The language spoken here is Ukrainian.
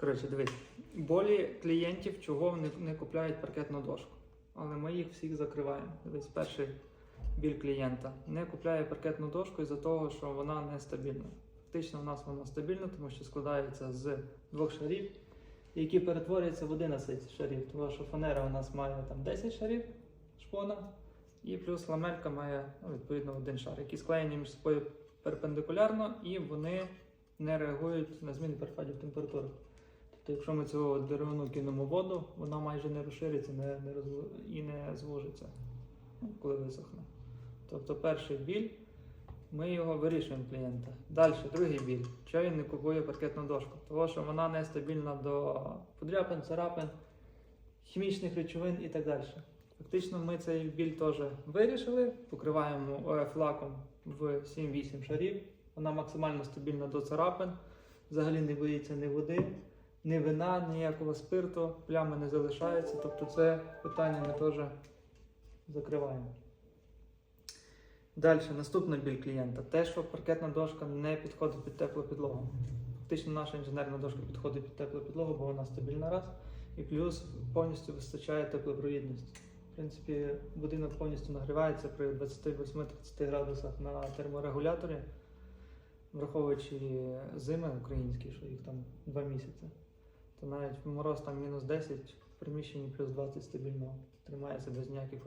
Коротше, дивись, болі клієнтів, чого вони не купляють паркетну дошку. Але ми їх всіх закриваємо. Дивись, перший біль клієнта. Не купляє паркетну дошку із-за того, що вона нестабільна. Фактично, у нас вона стабільна, тому що складається з двох шарів, які перетворюються в 11 шарів. Тому що фанера у нас має там 10 шарів шпона, і плюс ламелька має ну, відповідно один шар, які склеєні між собою перпендикулярно, і вони не реагують на зміни перепадів температури. Тобто, якщо ми цю деревину кинемо воду, вона майже не розшириться не, не розв... і не звужиться, коли висохне. Тобто перший біль, ми його вирішуємо клієнта. Далі, другий біль. Чого він не купує паркетну дошку? Тому що вона нестабільна до подряпин, царапин, хімічних речовин і так далі. Фактично, ми цей біль теж вирішили, покриваємо ОФ-лаком в 7-8 шарів. Вона максимально стабільна до царапин, взагалі не боїться ні води, ні вина, ніякого спирту, плями не залишаються. Тобто це питання ми теж закриваємо. Далі, наступна біль клієнта. Те, що паркетна дошка не підходить під теплу підлогу. Фактично наша інженерна дошка підходить під теплу підлогу, бо вона стабільна раз. І плюс повністю вистачає теплопровідність. В принципі, будинок повністю нагрівається при 28-30 градусах на терморегуляторі, враховуючи зими українські, що їх там 2 місяці. То навіть в мороз там мінус 10, в приміщенні плюс 20 стабільно тримається без ніяких